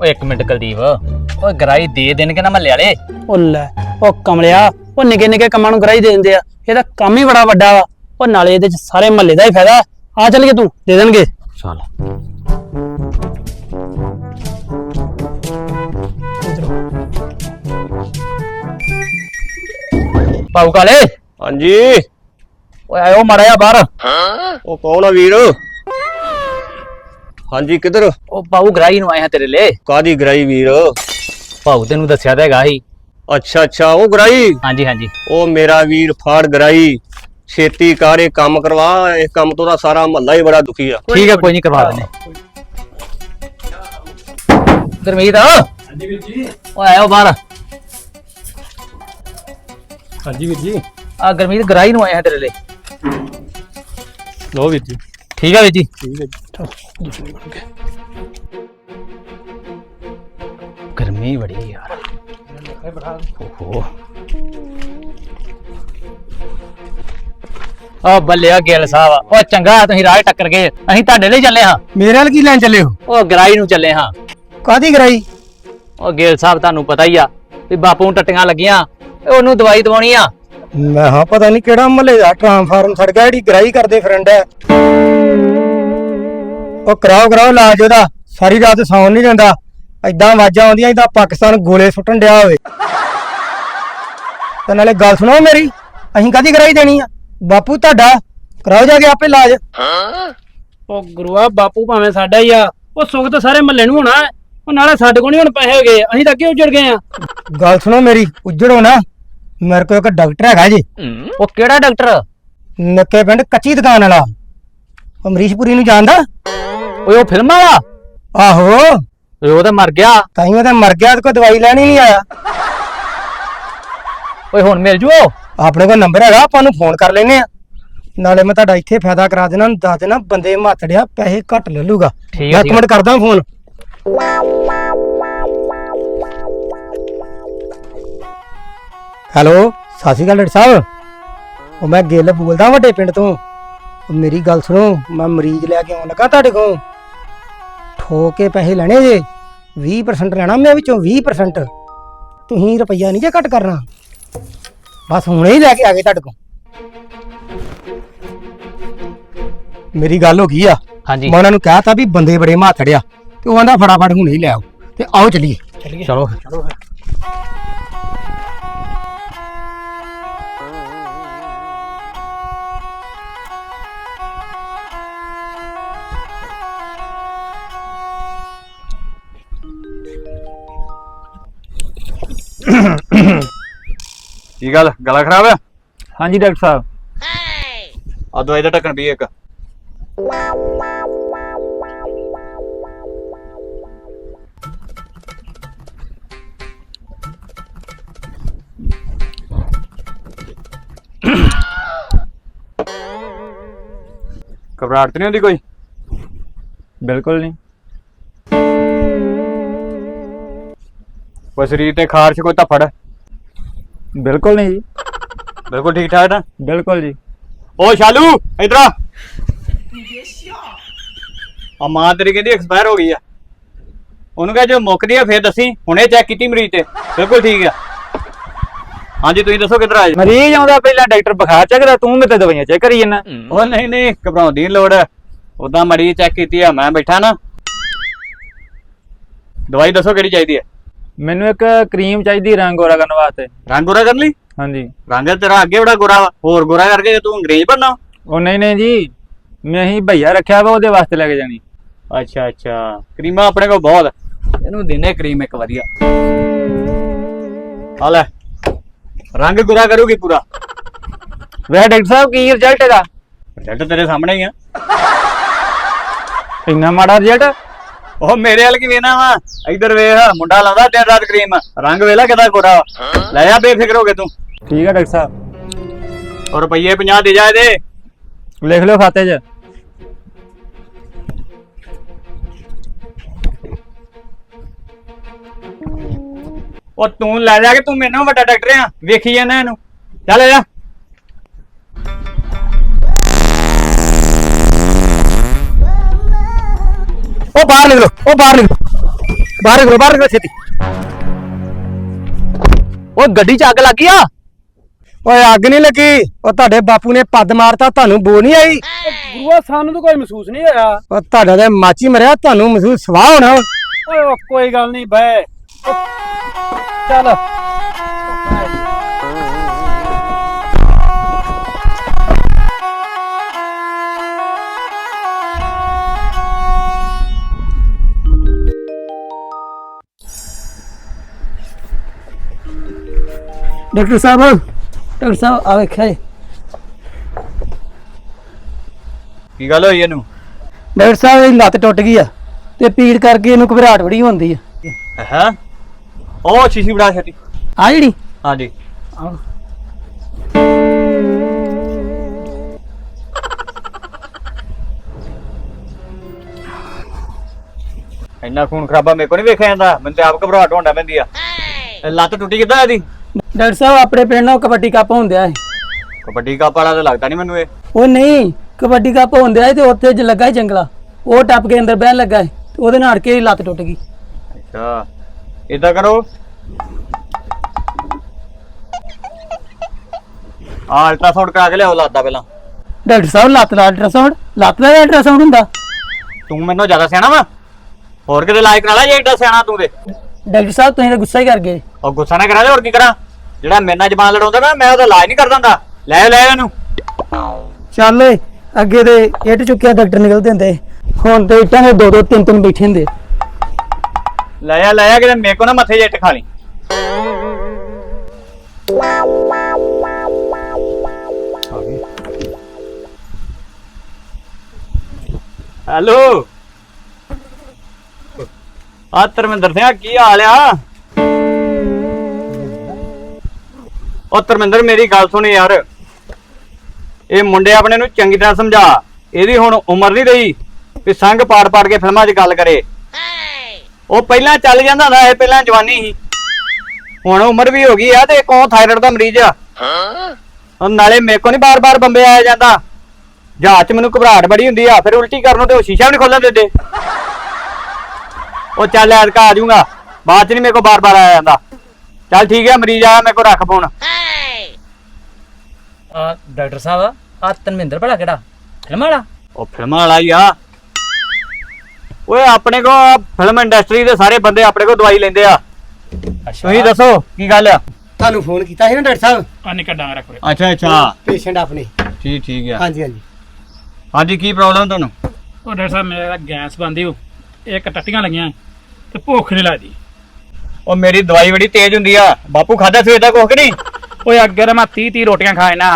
ਓ ਇੱਕ ਮਿੰਟ ਕੁਲਦੀਪ ਓਏ ਗਰਾਈ ਦੇ ਦੇਣਗੇ ਨਾ ਮੱਲੇ ਵਾਲੇ? ਉਹ ਲੈ ਉਹ ਕਮਲਿਆ ਉਹ ਨਿੱਕੇ ਨਿੱਕੇ ਕੰਮਾਂ ਨੂੰ ਕਰਾਈ ਦੇ ਦਿੰਦੇ ਆ। ਇਹਦਾ ਕੰਮ ਹੀ ਬੜਾ ਵੱਡਾ ਵਾ। ਉਹ ਨਾਲੇ ਇਹਦੇ ਚ ਸਾਰੇ ਮਹੱਲੇ ਦਾ ਹੀ ਫਾਇਦਾ। ਆ ਚੱਲ ਕੇ ਤੂੰ ਦੇ ਦੇਣਗੇ। ਚੱਲ। ਪਾਉ ਕਾਲੇ? ਹਾਂਜੀ। ਓਏ ਆਇਓ ਮਾੜਾ ਜਿਹਾ ਬਾਹਰ। ਉਹ ਕੌਣ ਆ ਵੀਰ? ਹਾਂਜੀ ਕਿੱਧਰ? ਉਹ ਪਾਉ ਗਰਾਈ ਨੂੰ ਆਏ ਹਾਂ ਤੇਰੇ ਲਈ। ਕਾਦੀ ਗਰਾਈ ਵੀਰ? ਪਾਉ ਤੈਨੂੰ ਦੱਸਿਆ ਤਾਂ ਹੈਗਾ ਹੀ ਅੱਛਾ ਅੱਛਾ ਉਹ ਗਰਾਈ? ਹਾਂਜੀ ਹਾਂਜੀ। ਉਹ ਮੇਰਾ ਵੀਰ ਫਾੜ ਗਰਾਈ। ਛੇਤੀ ਕਾਰੇ ਕੰਮ ਕਰਵਾ ਇਸ ਕੰਮ ਤੋਂ ਤਾਂ ਸਾਰਾ ਮਹੱਲਾ ਹੀ ਬੜਾ ਦੁਖੀ ਆ। ਠੀਕ ਹੈ ਕੋਈ ਨਹੀਂ ਕਰਵਾ ਦਿੰਦੇ ਗਰਮੀਤ ਹਾਂਜੀ ਵੀਰ ਜੀ। ਓਏ ਆਇਓ ਬਾਹਰ। ਹਾਂਜੀ ਵੀਰ ਜੀ। ਆ ਗਰਮੀਤ ਗਰਾਈ ਨੂੰ ਆਏ ਹਾਂ ਤੇਰੇ ਲਈ। ਲੋ ਵੀਰ ਜੀ। ਠੀਕ ਹੈ ਵੀਰ ਜੀ। ਠੀਕ ਹੈ ਜੀ। ਗਰਮੀ ਬੜੀ ਯਾਰ। ਓਹੋ। ਆ ਬੱਲਿਆ ਗਿੱਲ ਸਾਹਿਬ ਉਹ ਚੰਗਾ ਤੁਸੀਂ ਰਾਹ 'ਚ ਟੱਕਰ ਗਏ। ਅਸੀਂ ਤੁਹਾਡੇ ਲਈ ਚੱਲੇ ਹਾਂ। ਮੇਰੇ ਨਾਲ ਕੀ ਲੈਣ ਚੱਲੇ ਹੋ? ਉਹ ਗਰਾਈ ਨੂੰ ਚੱਲੇ ਹਾਂ। ਕਾਦੀ ਕਰਾਈ ਉਹ ਗਿੱਲ ਸਾਹਿਬ ਤੁਹਾਨੂੰ ਪਤਾ ਹੀ ਆ ਵੀ ਬਾਪੂ ਨੂੰ ਟੱਟੀਆਂ ਲੱਗੀਆਂ ਤੇ ਉਹਨੂੰ ਦਵਾਈ ਦਵਾਉਣੀ ਆ। ਮੈਂ ਹਾਂ ਪਤਾ ਨਹੀਂ ਕਿਹੜਾ ਮਹੱਲੇ ਦਾ ਟ੍ਰਾਂਸਫਾਰਮ ਸੜ ਗਿਆ ਜਿਹੜੀ ਗਰਾਈ ਕਰਦੇ ਫਰੈਂਡ ਹੈ ਉਹ ਕਰਾਓ ਕਰਾਓ ਇਲਾਜ ਉਹਦਾ। ਸਾਰੀ ਰਾਤ ਸੌਣ ਨਹੀਂ ਜਾਂਦਾ ਐਦਾਂ ਆਵਾਜ਼ਾਂ ਆਉਂਦੀਆਂ ਇਦਾਂ ਪਾਕਿਸਤਾਨ ਗੋਲੇ ਸੁੱਟਣ ਡਿਆ ਹੋਵੇ। ਤੇ ਨਾਲੇ ਗੱਲ ਸੁਣੋ ਮੇਰੀ ਅਸੀਂ ਕਾਦੀ ਕਰਾਈ ਦੇਣੀ ਆ? ਬਾਪੂ ਤੁਹਾਡਾ ਕਰਾਓ ਜਾ ਕੇ ਆਪੇ ਇਲਾਜ। ਉਹ ਗੁਰੂਆ ਬਾਪੂ ਭਾਵੇਂ ਸਾਡਾ ਹੀ ਆ। ਉਹ ਸੁੱਖ ਤਾਂ ਸਾਰੇ ਮਹੱਲੇ ਨੂੰ ਹੋਣਾ ਹੈ। ਉਹ ਨਾਲੇ ਸਾਡੇ ਕੋਲ ਨਹੀਂ ਹੁਣ ਪੈਸੇ ਹੋ ਗਏ ਅਸੀਂ ਤਾਂ ਅੱਗੇ ਉੱਜੜ ਗਏ ਆ। ਗੱਲ ਸੁਣੋ ਮੇਰੀ ਉੱਜੜੋ ਨਾ ਮੇਰੇ ਕੋਲ ਇੱਕ ਡਾਕਟਰ ਹੈਗਾ ਜੀ। ਉਹ ਕਿਹੜਾ ਡਾਕਟਰ? ਨੱਕੇ ਪਿੰਡ ਕੱਚੀ ਦੁਕਾਨ ਵਾਲਾ। ਉਹ ਅਮਰੀਸ਼ਪੁਰੀ ਨੂੰ ਜਾਣਦਾ? ਓਏ ਉਹ ਫਿਲਮ ਵਾਲਾ? ਆਹੋ। ਓਏ ਉਹ ਤਾਂ ਮਰ ਗਿਆ। ਤਾਈਓ ਤਾਂ ਮਰ ਗਿਆ ਤੇ ਕੋਈ ਦਵਾਈ ਲੈਣੀ ਨਹੀਂ ਆਇਆ। ਓਏ ਹੁਣ ਮਿਲ ਜੂ ਉਹ ਆਪਣੇ ਕੋਲ ਨੰਬਰ ਹੈਗਾ ਆਪਾਂ ਨੂੰ ਫੋਨ ਕਰ ਲੈਨੇ ਆ ਨਾਲੇ ਮੈਂ ਤੁਹਾਡਾ ਇੱਥੇ ਫਾਇਦਾ ਕਰਾ ਦੇਣਾ ਦੱਸ ਦੇਣਾ ਬੰਦੇ ਮਾਤੜਿਆ ਪੈਸੇ ਘੱਟ ਲੈ ਲੂਗਾ। ਠੀਕ ਹੈ, ਮੈਂ ਇੱਕ ਠੀਕ ਹੈ। ਮਿੰਟ ਕਰਦਾ ਫੋਨ। ਹੈਲੋ ਸਤਿ ਸ਼੍ਰੀ ਅਕਾਲ ਡਾਕਟਰ ਸਾਹਿਬ। ਉਹ ਮੈਂ ਗਿੱਲ ਬੋਲਦਾ ਵੱਡੇ ਪਿੰਡ ਤੋਂ। ਉਹ ਮੇਰੀ ਗੱਲ ਸੁਣੋ ਮੈਂ ਮਰੀਜ਼ ਲੈ ਕੇ ਆਉਣ ਲੱਗਾ ਤੁਹਾਡੇ ਕੋਲ। ਠੋਕ ਕੇ ਪੈਸੇ ਲੈਣੇ ਜੇ 20% ਲੈਣਾ ਮੈਂ ਵਿੱਚੋਂ 20% ਤੁਸੀਂ ਰੁਪਈਆ ਨਹੀਂ ਜੇ ਘੱਟ ਕਰਨਾ। ਬਸ ਹੁਣੇ ਹੀ ਲੈ ਕੇ ਆ ਗਏ ਤੁਹਾਡੇ ਕੋਲ। ਮੇਰੀ ਗੱਲ ਹੋ ਗਈ ਆ। ਹਾਂਜੀ। ਮੈਂ ਉਹਨਾਂ ਨੂੰ ਕਹਿਤਾ ਵੀ ਬੰਦੇ ਬੜੇ ਮਾਥੜਿਆ ਤੇ ਉਹ ਆਂਦਾ ਫਟਾਫਟ ਹੁਣੇ ਹੀ ਲੈ ਆਓ। ਤੇ ਆਓ ਚਲੀਏ। ਚਲੀਏ ਚਲੋ ਚਲੋ ਕੀ ਗੱਲ ਗਲਾ ਖਰਾਬ ਆ? ਹਾਂਜੀ ਡਾਕਟਰ ਸਾਹਿਬ। ਆ ਦਵਾਈ ਦਾ ਢੱਕਣ ਪੀ ਇੱਕ। ਘਬਰਾਹਟ ਤਾਂ ਨਹੀਂ ਹੁੰਦੀ ਕੋਈ? ਬਿਲਕੁਲ ਨਹੀਂ। ਕੋਈ ਸਰੀਰ ਤੇ ਖਾਰਸ਼ ਕੋਈ ਧੱਫੜ? ਬਿਲਕੁਲ ਨਹੀਂ ਜੀ। ਬਿਲਕੁਲ ਠੀਕ ਠਾਕ ਨਾ? ਬਿਲਕੁਲ ਜੀ। ਓ ਸ਼ਾਲੂ ਇਧਰ ਆ। ਆ ਮਾਂ ਤੇਰੀ ਕਹਿੰਦੀ ਐਕਸਪਾਇਰ ਹੋ ਗਈ ਆ। ਉਹਨੂੰ ਕਹੇ ਜੇ ਮੁੱਕਦੀ ਆ ਫੇਰ ਦੱਸੀ। ਹੁਣੇ ਚੈੱਕ ਕੀਤੀ ਮਰੀਜ਼ ਤੇ। ਬਿਲਕੁਲ ਠੀਕ ਆ। ਹਾਂਜੀ ਤੁਸੀਂ ਦੱਸੋ ਕਿੱਧਰ ਆਏ? ਮਰੀਜ਼ ਆਉਂਦਾ ਪਹਿਲਾਂ ਡਾਕਟਰ ਬੁਖਾਰ ਚੱਕਦਾ ਤੂੰ ਮੇਰੇ ਦਵਾਈਆਂ ਚੈੱਕ ਕਰੀ ਜਾਂਦਾ? ਉਹ ਨਹੀਂ ਨਹੀਂ ਘਬਰਾਉਣ ਦੀ ਨੀ ਲੋੜ। ਉਦਾਂ ਮਰੀਜ਼ ਚੈੱਕ ਕੀਤੀ ਆ ਮੈਂ ਬੈਠਾ ਨਾ। ਦਵਾਈ ਦੱਸੋ ਕਿਹੜੀ ਚਾਹੀਦੀ ਹੈ ਮੈਨੂੰ ਇੱਕ ਕਰੀਮ ਚਾਹੀਦੀ ਰੰਗ ਗੋਰਾ ਕਰਨ ਵਾਸਤੇ। ਰੰਗ ਗੋਰਾ ਕਰਨ ਲਈ? ਹਾਂਜੀ। ਰੰਗ ਤੇਰਾ ਅੱਗੇ ਬੜਾ ਗੋਰਾ ਵਾ। ਹੋਰ ਗੋਰਾ ਕਰਕੇ ਤੂੰ ਅੰਗਰੇਜ਼ ਬਣਨਾ? ਉਹ ਨਹੀਂ ਨਹੀਂ ਜੀ। ਮੈਂ ਹੀ ਭਈਆ ਰੱਖਿਆ ਵਾ ਉਹਦੇ ਵਾਸਤੇ ਲੈ ਕੇ ਜਾਣੀ। ਅੱਛਾ ਅੱਛਾ। ਕਰੀਮਾਂ ਆਪਣੇ ਕੋਲ ਬਹੁਤ। ਇਹਨੂੰ ਦਿਨੇ ਕਰੀਮ ਇੱਕ ਵਧੀਆ। ਆ ਲੈ। ਰੰਗ ਗੋਰਾ ਕਰੂਗੀ ਪੂਰਾ। ਵੈਸੇ ਡਾਕਟਰ ਸਾਹਿਬ ਕੀ ਰਿਜ਼ਲਟ ਇਹਦਾ? ਰਿਜ਼ਲਟ ਤੇਰੇ ਸਾਹਮਣੇ ਹੀ ਆ। ਇੰਨਾ ਮਾੜਾ ਰਿਜ਼ਲਟ ਉਹ ਮੇਰੇ ਵੱਲ ਕੀ ਵੇਨਾ ਵਾ? ਇਧਰ ਵੇਖ ਮੁੰਡਾ ਲਾਉਂਦਾ ਦਿਨ ਰਾਤ ਕਰੀਮ। ਰੰਗ ਵੇਲਾ ਕਿਦਾ ਗੋਰਾ। ਵਾ ਲੈ ਆ ਬੇਫਿਕਰ ਹੋ ਕੇ ਤੂੰ। ਠੀਕ ਹੈ ਡਾਕਟਰ ਸਾਹਿਬ। ਔਰ ਰੁਪਈਏ 50 ਦੇ ਜਾ ਇਹਦੇ। ਲਿਖ ਲਿਓ ਖਾਤੇ 'ਚ। ਉਹ ਤੂੰ ਲੈ ਜਾ ਕੇ ਤੂੰ ਮੈਨੂੰ ਵੱਡਾ ਡਾਕਟਰ ਆ। ਵੇਖੀ ਜਾਂਦਾ ਇਹਨੂੰ। ਚੱਲ ਜਾ। ਉਹ ਬਾਹਰ ਨਿਕਲੋ ਉਹ ਬਾਹਰ ਨਿਕਲੋ। ਬਾਹਰ ਨਿਕਲੋ ਬਾਹਰ ਨਿਕਲੋ ਛੇਤੀ। ਓਏ ਗੱਡੀ 'ਚ ਅੱਗ ਲੱਗੀ ਆ? ਓਏ ਅੱਗ ਨਹੀਂ ਲੱਗੀ। ਉਹ ਤੁਹਾਡੇ ਬਾਪੂ ਨੇ ਪੱਦ ਮਾਰਤਾ ਤੁਹਾਨੂੰ ਬੋ ਨਹੀਂ ਆਈ। ਗੁਰੂਆ ਸਾਨੂੰ ਤਾਂ ਕੋਈ ਮਹਿਸੂਸ ਨਹੀਂ ਹੋਇਆ। ਉਹ ਤੁਹਾਡਾ ਤੇ ਮਾਚੀ ਮਰਿਆ ਤੁਹਾਨੂੰ ਮਹਿਸੂਸ ਸਵਾਹ ਹੋਣਾ। ਓਏ ਉਹ ਕੋਈ ਗੱਲ ਨਹੀਂ ਬੈ ਚੱਲ। ਡਾਕਟਰ ਸਾਹਿਬ ਡਾਕਟਰ ਸਾਹਿਬ ਆ ਵੇਖਿਆ ਜੀ। ਕੀ ਗੱਲ ਹੋਈ ਇਹਨੂੰ? ਡਾਕਟਰ ਸਾਹਿਬ ਇਹ ਲੱਤ ਟੁੱਟ ਗਈ ਆ ਤੇ ਪੀੜ ਕਰਕੇ ਇਹਨੂੰ ਘਬਰਾਹਟ ਬੜੀ ਹੁੰਦੀ ਆ। ਹੈ? ਉਹ ਸ਼ੀਸ਼ੀ ਬੜਾ ਛੇਤੀ ਆ ਜਿਹੜੀ? ਹਾਂਜੀ ਇੰਨਾ ਖੂਨ ਖਰਾਬਾ ਮੇਰੇ ਕੋ ਨਹੀਂ ਵੇਖਿਆ ਜਾਂਦਾ। ਮੈਨੂੰ ਤੇ ਆਪ ਘਬਰਾਹਟ ਹੋਣ ਪੈਂਦੀ ਆ। ਇਹ ਲੱਤ ਟੁੱਟੀ ਕਿੱਦਾਂ ਇਹਦੀ? ਡਾਕਟਰ ਸਾਹਿਬ ਆਪਣੇ ਪਿੰਡ ਨਾਲ ਕਬੱਡੀ ਕੱਪ ਹੁੰਦਿਆ ਹੈ ਕਬੱਡੀ ਕੱਪ ਵਾਲਾ ਤਾਂ ਲੱਗਦਾ ਨਹੀਂ ਮੈਨੂੰ ਇਹ। ਉਹ ਨਹੀਂ ਕਬੱਡੀ ਕੱਪ ਹੁੰਦਿਆ ਹੈ ਤੇ ਉੱਥੇ ਜ ਲੱਗਾ ਹੈ ਜੰਗਲਾ। ਉਹ ਟੱਪ ਕੇ ਅੰਦਰ ਬਹਿਣ ਲੱਗਾ ਹੈ ਤੇ ਉਹਦੇ ਨਾਲ ਅੜ ਕੇ ਹੀ ਲੱਤ ਟੁੱਟ ਗਈ। ਅੱਛਾ ਇਦਾਂ ਕਰੋ। ਆ ਅਲਟਰਾਸਾਊਂਡ ਕਰਾ ਕੇ ਲਿਆਓ ਲੱਤ ਦਾ ਪਹਿਲਾਂ। ਡਾਕਟਰ ਸਾਹਿਬ ਲੱਤ ਦਾ ਅਲਟਰਾਸਾਊਂਡ ਲੱਤ ਦਾ ਅਲਟਰਾਸਾਊਂਡ ਹੁੰਦਾ? ਤੂੰ ਮੈਨੂੰ ਜ਼ਿਆਦਾ ਸਿਆਣਾ ਵਾ? ਹੋਰ ਕਿਤੇ ਲਾਇਕ ਕਰਾ ਲੈ ਜੇ ਏਡਾ ਸਿਆਣਾ ਤੂੰ ਤੇ। ਡਾਕਟਰ ਸਾਹਿਬ ਤੁਸੀਂ ਤਾਂ ਗੁੱਸਾ ਹੀ ਕਰ ਗਏ। ਉਹ ਗੁੱਸਾ ਨਾ ਕਰਾ ਦੇ ਹੋਰ ਕੀ ਕਰਾਂ? ਜਿਹੜਾ ਮੇਰੇ ਨਾਲ ਜ਼ਬਾਨ ਲੜਾਉਂਦਾ ਨਾ ਮੈਂ ਉਹਦਾ ਇਲਾਜ ਨਹੀਂ ਕਰਦਾ ਹੁੰਦਾ। ਲੈ ਲੈ ਇਹਨੂੰ। ਚੱਲ ਓਏ ਅੱਗੇ ਤੇ ਇੱਟ ਚੁੱਕਿਆ ਡਾਕਟਰ ਨਿਕਲਦੇ ਹੁੰਦੇ। ਹੁਣ ਤੇ ਇੱਟਾਂ ਦੇ ਦੋ ਦੋ ਤਿੰਨ ਤਿੰਨ ਬੈਠੇ ਹੁੰਦੇ। ਲੈ ਆ ਲੈ ਆ ਕਿਤੇ ਮੇਰੇ ਕੋ ਨਾ ਮੱਥੇ ਜੱਟ ਖਾ ਲਈ। ਹੈਲੋ। ਆ ਧਰਮਿੰਦਰ ਸਿੰਘ ਕੀ ਹਾਲ ਆ? ਉਹ ਧਰਮਿੰਦਰ ਮੇਰੀ ਗੱਲ ਸੁਣ ਯਾਰ। ਇਹ ਮੁੰਡੇ ਆਪਣੇ ਨੂੰ ਚੰਗੀ ਤਰ੍ਹਾਂ ਸਮਝਾ। ਇਹਦੀ ਹੁਣ ਉਮਰ ਨਹੀਂ ਰਹੀ ਵੀ ਸੰਗ ਪਾੜ ਪਾੜ ਕੇ ਫਿਲਮਾਂ 'ਚ ਗੱਲ ਕਰੇ। ਉਹ ਪਹਿਲਾਂ ਚੱਲ ਜਾਂਦਾ ਹੁੰਦਾ ਇਹ ਪਹਿਲਾਂ ਜਵਾਨੀ ਸੀ। ਹੁਣ ਉਮਰ ਵੀ ਹੋ ਗਈ ਆ ਤੇ ਕੌਣ ਥਾਇਰਾਇਡ ਦਾ ਮਰੀਜ਼ ਆ। ਉਹ ਨਾਲੇ ਮੇਰੇ ਕੋ ਨਹੀਂ ਬਾਰ-ਬਾਰ ਬੰਬੇ ਆਇਆ ਜਾਂਦਾ। ਜਹਾਜ਼ 'ਚ ਮੈਨੂੰ ਘਬਰਾਹਟ ਬੜੀ ਹੁੰਦੀ ਆ ਫਿਰ ਉਲਟੀ ਕਰਨ ਨੂੰ ਤੇ ਉਹ ਸ਼ੀਸ਼ਾ ਵੀ ਨਹੀਂ ਖੋਲਣ ਦਿੰਦੇ। ਉਹ ਚੱਲ ਐਤਕਾ ਆ ਜਾਊਗਾ ਬਾਅਦ 'ਚ ਨਹੀਂ ਮੇਰੇ ਕੋ ਬਾਰ-ਬਾਰ ਆਇਆ ਜਾਂਦਾ। ਚੱਲ ਠੀਕ ਹੈ ਮਰੀਜ਼ ਆਇਆ ਮੇਰੇ ਕੋ ਰੱਖ ਫੋਨ। ਆ ਡਾਕਟਰ ਸਾਹਿਬ ਆ ਤਨਮਿੰਦਰ ਭਲਾ ਕਿਹੜਾ? ਫਿਲਮ ਵਾਲਾ? ਉਹ ਫਿਲਮਾਂ ਵਾਲਾ ਹੀ ਆ। ਓਏ ਆਪਣੇ ਕੋ ਫਿਲਮ ਇੰਡਸਟਰੀ ਦੇ ਸਾਰੇ ਬੰਦੇ ਆਪਣੇ ਕੋ ਦਵਾਈ ਲੈਂਦੇ ਆ। ਤੁਸੀਂ ਦੱਸੋ ਕੀ ਗੱਲ ਆ? ਤੁਹਾਨੂੰ ਫੋਨ ਕੀਤਾ ਸੀ ਨਾ ਡਾਕਟਰ ਸਾਹਿਬ? ਆ ਨਿਕਾ ਡਾਂਗ ਰੱਖ ਉਰੇ। ਅੱਛਾ ਅੱਛਾ। ਪੇਸ਼ੈਂਟ ਆਪਣੇ। ਠੀਕ ਠੀਕ ਆ। ਹਾਂਜੀ ਹਾਂਜੀ। ਹਾਂਜੀ ਕੀ ਪ੍ਰੋਬਲਮ ਤੁਹਾਨੂੰ? ਉਹ ਡਾਕਟਰ ਸਾਹਿਬ ਮੇਰਾ ਗੈਸ ਬੰਦੀ ਹੋ ਇੱਕ ਟੱਟੀਆਂ ਲੱਗੀਆਂ ਤੇ ਭੁੱਖ ਨਹੀਂ ਲੱਗਦੀ। ਉਹ ਮੇਰੀ ਦਵਾਈ ਬੜੀ ਤੇਜ਼ ਹੁੰਦੀ ਆ। ਬਾਪੂ ਖਾਦਾ ਸਵੇਰ ਦਾ ਕੁਛ ਕਿ ਨਹੀਂ? ਓਏ ਅੱਗੇ ਤਾਂ ਮੈਂ 30 30 ਰੋਟੀਆਂ ਖਾਏ ਨਾ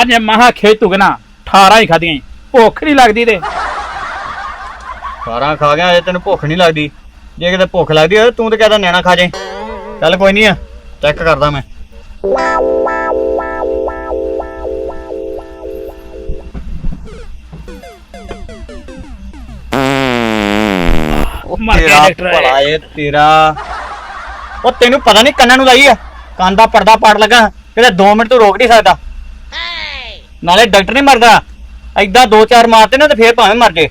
ਅੱਜ ਮਹਾ ਖੇਤੂਗ ਨਾ 18 ਹੀ ਖਾਦੀਆਂ ਈ। ਭੁੱਖ ਨਹੀਂ ਲੱਗਦੀ ਤੇ। ਸਾਰਾ ਖਾ ਗਿਆ ਅਜੇ ਤੈਨੂੰ ਭੁੱਖ ਨਹੀਂ ਲੱਗਦੀ। ਜੇ ਕਿਤੇ ਭੁੱਖ ਲੱਗਦੀ ਹੋਵੇ ਤੂੰ ਤੇ ਕਹਦਾ ਨਿਆਣਾ ਖਾ ਜਾਏ ਚੱਲ ਕੋਈ ਨਹੀਂ ਆ ਚੈੱਕ ਕਰਦਾ ਮੈਂ। ਉਹ ਮਰ ਗਿਆ ਤੇਰਾ ਡਾਕਟਰ। ਭਲਾ ਏ ਤੇਰਾ। ਉਹ ਤੈਨੂੰ ਪਤਾ ਨਹੀਂ ਕੰਨਾਂ ਨੂੰ ਲਾਈ ਆ। ਕੰਨ ਦਾ ਪਰਦਾ ਪਾੜ ਲੱਗਾ। ਕਿਤੇ 2 ਮਿੰਟ ਤੂੰ ਰੋਕ ਨਹੀਂ ਸਕਦਾ। ਨਾਲੇ ਡਾਕਟਰ ਨਹੀਂ ਮਰਦਾ। ਐਦਾਂ ਦੋ ਚਾਰ ਮਾਰਤੇ ਨਾ ਤੇ ਫੇਰ ਭਾਵੇਂ ਮਰ ਜੇ।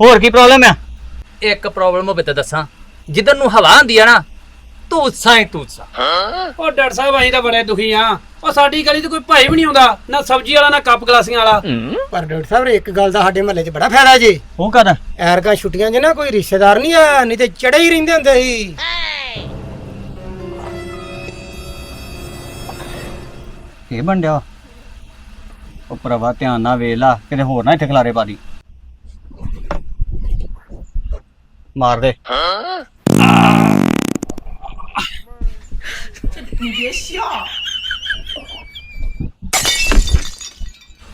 ਹੋਰ ਕੀ ਪ੍ਰੋਬਲਮ ਆ? ਇੱਕ ਪ੍ਰੋਬਲਮ ਹੋਵੇ ਤਾਂ ਦੱਸਾਂ। ਜਿੱਧਰ ਨੂੰ ਹਵਾ ਆਂਦੀ ਆ ਨਾ ਤੂੰ ਸਾਈ ਤੂੰ ਸਾ ਉਹ ਡਾਕਟਰ ਸਾਹਿਬ ਅਸੀਂ ਤਾਂ ਬੜੇ ਦੁਖੀ ਆ। ਉਹ ਸਾਡੀ ਗਲੀ 'ਚ ਕੋਈ ਭਾਈ ਵੀ ਨਹੀਂ ਆਉਂਦਾ ਨਾ ਸਬਜ਼ੀ ਵਾਲਾ ਨਾ ਕੱਪ ਗਲਾਸੀਆਂ ਵਾਲਾ। ਪਰ ਡਾਕਟਰ ਸਾਹਿਬ ਇੱਕ ਗੱਲ ਦਾ ਸਾਡੇ ਮਹੱਲੇ 'ਚ ਬੜਾ ਫਾਇਦਾ ਜੀ। ਉਹ ਕਹਦਾ? ਐਰਕਾ ਛੁੱਟੀਆਂ 'ਚ ਨਾ ਕੋਈ ਰਿਸ਼ਤੇਦਾਰ ਨਹੀਂ ਆ ਨਹੀਂ ਤੇ ਚੜੇ ਹੀ ਰਹਿੰਦੇ ਹੁੰਦੇ ਸੀ। ਕੀ ਬਣ ਡਿਆ ਉਹ ਭਰਾਵਾ ਧਿਆਨ ਨਾਲ ਵੇਖ ਲਾ ਕਿਤੇ ਹੋਰ ਨਾ ਇੱਥੇ ਖਲਾਰੇ ਪਾ ਦੀ। ਮਾਰ ਦੇ।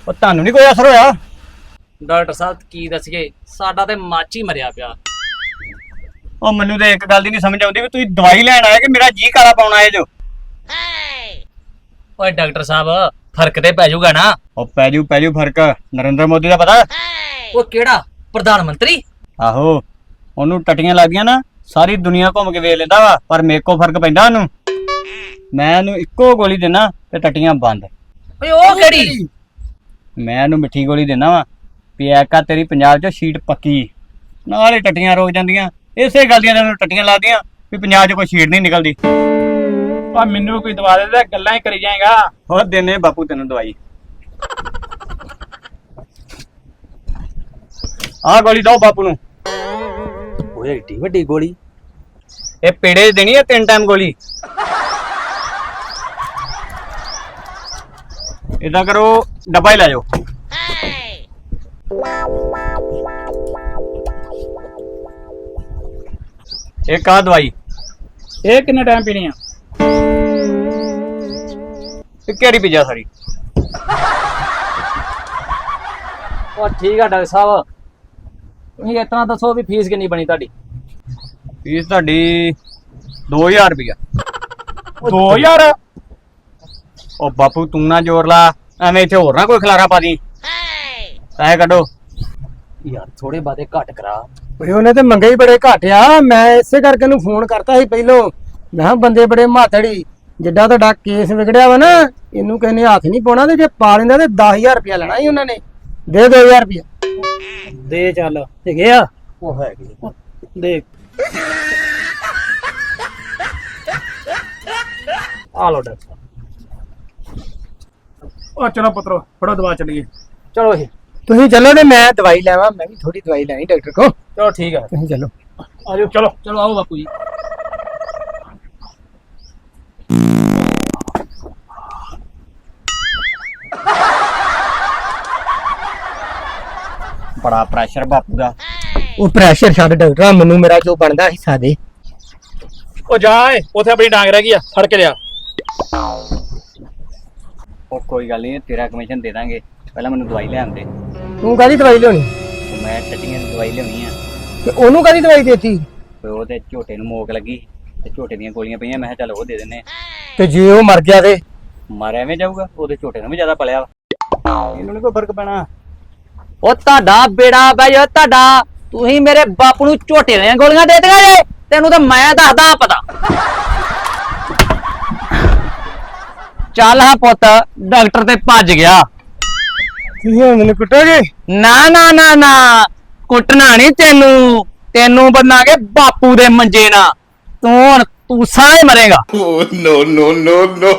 ਉਹ ਤੁਹਾਨੂੰ ਨਹੀਂ ਕੋਈ ਅਸਰ ਹੋਇਆ? ਡਾਕਟਰ ਸਾਹਿਬ ਕੀ ਦੱਸੀਏ? ਸਾਡਾ ਤੇ ਮਾਚੀ ਮਰਿਆ ਪਿਆ। ਉਹ ਮੈਨੂੰ ਤੇ ਇੱਕ ਗੱਲ ਦੀ ਨਹੀਂ ਸਮਝ ਆਉਂਦੀ ਵੀ ਤੁਸੀਂ ਦਵਾਈ ਲੈਣ ਆਏ ਕਿ ਮੇਰਾ ਜੀ ਕਾਲਾ ਪਾਉਣ ਆਏ ਜੋ? ਓਏ ਡਾਕਟਰ ਸਾਹਿਬ ਫ਼ਰਕ ਤੇ ਪੈ ਜਾਊਗਾ ਨਾ। ਉਹ ਪੈ ਜੂ ਪੈ ਜੂ ਫ਼ਰਕ। ਨਰਿੰਦਰ ਮੋਦੀ ਦਾ ਪਤਾ? ਉਹ ਕਿਹੜਾ? ਪ੍ਰਧਾਨ ਮੰਤਰੀ? ਆਹੋ ਉਹਨੂੰ ਟਟੀਆਂ ਲੱਗਦੀਆਂ ਨਾ ਸਾਰੀ ਦੁਨੀਆ ਘੁੰਮ ਕੇ ਵੇਖ ਲੈਂਦਾ ਵਾ ਪਰ ਮੇਰੇ ਕੋ ਫ਼ਰਕ ਪੈਂਦਾ ਉਹਨੂੰ। ਮੈਂ ਉਹਨੂੰ ਇੱਕੋ ਗੋਲੀ ਦੇਣਾ ਤੇ ਟਟੀਆਂ ਬੰਦ। ਓਏ ਉਹ ਕਿਹੜੀ ਮੈਂ ਉਹਨੂੰ ਮਿੱਠੀ ਗੋਲੀ ਦੇਣਾ ਵਾ ਵੀ ਐਕਾ ਤੇਰੀ ਪੰਜਾਬ 'ਚ ਸੀਟ ਪੱਕੀ। ਨਾਲ ਟੱਟੀਆਂ ਰੋਕ ਜਾਂਦੀਆਂ। ਇਸੇ ਗੱਲ ਦੀਆਂ ਨੂੰ ਟੱਟੀਆਂ ਲੱਗਦੀਆਂ ਵੀ ਪੰਜਾਬ 'ਚ ਕੋਈ ਸ਼ੀਟ ਨਹੀਂ ਨਿਕਲਦੀ। ਆ ਮੈਨੂੰ ਵੀ ਕੋਈ ਦਵਾ ਦੇ ਤੇ ਗੱਲਾਂ ਹੀ ਕਰੀ ਜਾਏਗਾ। ਹੋਰ ਦਿਨੇ ਬਾਪੂ ਤੈਨੂੰ ਦਵਾਈ। ਆਹ ਗੋਲੀ ਦੋ ਬਾਪੂ ਨੂੰ। ਓਏ ਏਡੀ ਵੱਡੀ ਗੋਲੀ। ਇਹ ਪੇੜੇ 'ਚ ਦੇਣੀ ਹੈ ਤਿੰਨ ਟਾਈਮ ਗੋਲੀ? ਇਦਾਂ ਕਰੋ ਡੱਬਾ ਹੀ ਲੈ ਜਾਓ। ਇੱਕ ਆ ਦਵਾਈ। ਇਹ ਕਿੰਨੇ ਟਾਈਮ ਪੀਣੀ ਆ? ਤੇ ਕਿਹੜੀ ਪੀਜਾ ਸਾਰੀ? ਉਹ ਠੀਕ ਆ ਡਾਕਟਰ ਸਾਹਿਬ। ਤੁਸੀਂ ਇਤਨਾ ਦੱਸੋ ਵੀ ਫੀਸ ਕਿੰਨੀ ਬਣੀ ਤੁਹਾਡੀ? ਫੀਸ ਤੁਹਾਡੀ 2000 ਰੁਪਇਆ 2000 ਉਹ ਬਾਪੂ ਤੂੰ ਨਾ ਜ਼ੋਰ ਲਾ। ਐਵੇਂ ਇੱਥੇ ਹੋਰ ਨਾ ਕੋਈ ਖਲਾਰਾ ਪਾ ਦੀ। ਪੈਸੇ ਕੱਢੋ। ਯਾਰ ਥੋੜੇ ਬਾਦੇ ਘੱਟ ਕਰਾ। ਓਏ ਉਹਨੇ ਤੇ ਮੰਗੇ ਹੀ ਬੜੇ ਘੱਟ ਆ। ਮੈਂ ਇਸੇ ਕਰਕੇ ਉਹਨੂੰ ਫੋਨ ਕਰਤਾ ਸੀ ਪਹਿਲੋਂ। ਮੈਂ ਕਿਹਾ ਬੰਦੇ ਬੜੇ ਮਾਤੜੀ ਜਿੱਡਾ ਤੁਹਾਡਾ ਕੇਸ ਵਿਗੜਿਆ ਵਾ ਨਾ ਇਹਨੂੰ ਕਹਿੰਦੇ ਹੱਥ ਨਹੀਂ ਪਾਉਣਾ ਤੇ ਜੇ ਪਾ ਲੈਂਦਾ ਤੇ 10000 ਰੁਪਇਆ ਲੈਣਾ ਸੀ ਉਹਨਾਂ ਨੇ। ਦੇ 2000 ਰੁਪਇਆ। ਦੇ ਚੱਲ ਹੈਗੇ ਆ ਉਹ ਹੈਗੀ ਦੇਖ ਆ ਲੋ ਡਾਕਟਰ ਉਹ ਚਲੋ ਪੁੱਤਰੋ ਫੜੋ ਦਵਾ ਚਲੀਏ। ਚਲੋ ਇਹ ਤੁਸੀਂ ਚੱਲੋ ਤੇ ਮੈਂ ਦਵਾਈ ਲੈਵਾਂ ਮੈਂ ਵੀ ਥੋੜੀ ਦਵਾਈ ਲੈਣੀ ਡਾਕਟਰ ਕੋ ਚਲੋ ਠੀਕ ਆ। ਤੁਸੀਂ ਚੱਲੋ। ਆਜੋ ਚਲੋ ਚਲੋ ਆਓ ਬਾਪੂ ਜੀ। ਬੜਾ ਪ੍ਰੈਸ਼ਰ ਬਾਪੂ ਦਾ ਉਹ ਪ੍ਰੈਸ਼ਰ ਛੱਡ ਡਾਕਟਰ ਮੈਨੂੰ ਮੇਰਾ ਜੋ ਬਣਦਾ ਹਿੱਸਾ ਦੇ। ਉਹ ਜਾ ਏ ਉਥੇ ਆਪਣੀ ਡਾਂਗ ਰਹਿ ਗਈ ਆ ਫੜ ਕੇ ਲਿਆ। ਉਹ ਕੋਈ ਗੱਲ ਨਹੀਂ ਤੇਰਾ ਕਮਿਸ਼ਨ ਦੇ ਦਾਂਗੇ। ਪਹਿਲਾਂ ਮੈਨੂੰ ਦਵਾਈ ਲੈ ਆਂਦੇ ਤੂੰ ਕਾਹਦੀ ਦਵਾਈ ਲਿਆਉਣੀ? ਮੈਂ ਟੱਟੀਆਂ ਦੀ ਦਵਾਈ ਲਿਆਉਣੀ ਆ। ਤੇ ਉਹਨੂੰ ਕਾਹਦੀ ਦਵਾਈ ਦੇਤੀ? ਤੇ ਉਹਦੇ ਝੋਟੇ ਨੂੰ ਮੋਕ ਲੱਗੀ। ਤੇ ਝੋਟੇ ਦੀਆਂ ਗੋਲੀਆਂ ਪਈਆਂ ਮੈਂ ਕਿਹਾ ਚੱਲ ਉਹ ਦੇ ਦਿੰਨੇ ਆ। ਤੇ ਜੇ ਉਹ ਮਰ ਗਿਆ ਤੇ? ਮਰ ਐਵੇਂ ਜਾਊਗਾ ਉਹਦੇ ਝੋਟੇ ਨੂੰ ਵੀ ਜ਼ਿਆਦਾ ਪਲਿਆ ਵਾ। ਇਹਨੂੰ ਨਹੀਂ ਕੋਈ ਫ਼ਰਕ ਪੈਣਾ। ਉਹ ਤੁਹਾਡਾ ਬੇੜਾ ਬਈ ਓ ਤੁਹਾਡਾ ਤੁਸੀਂ ਮੇਰੇ ਬਾਪੂ ਨੂੰ ਝੋਟੇ ਦੀਆਂ ਗੋਲੀਆਂ ਦੇ ਦਿੱਤੀਆਂ ਜੇ ਤੈਨੂੰ ਤਾਂ ਮੈਂ ਦੱਸਦਾ ਪਤਾ ਚੱਲ ਹਾਂ ਪੁੱਤ ਡਾਕਟਰ ਤੇ ਭੱਜ ਗਿਆ। ਤੁਸੀਂ ਹੁਣ ਮੈਨੂੰ ਕੁੱਟੋਗੇ? ਨਾ ਨਾ ਨਾ ਨਾ ਕੁੱਟਣਾ ਨਹੀਂ ਤੈਨੂੰ। ਤੈਨੂੰ ਬੰਨਾਂਗੇ ਬਾਪੂ ਦੇ ਮੰਜੇ ਨਾਲ। ਤੂੰ ਹੁਣ ਤੂੰ ਸਾਹ ਮਰੇਗਾ। no no no no!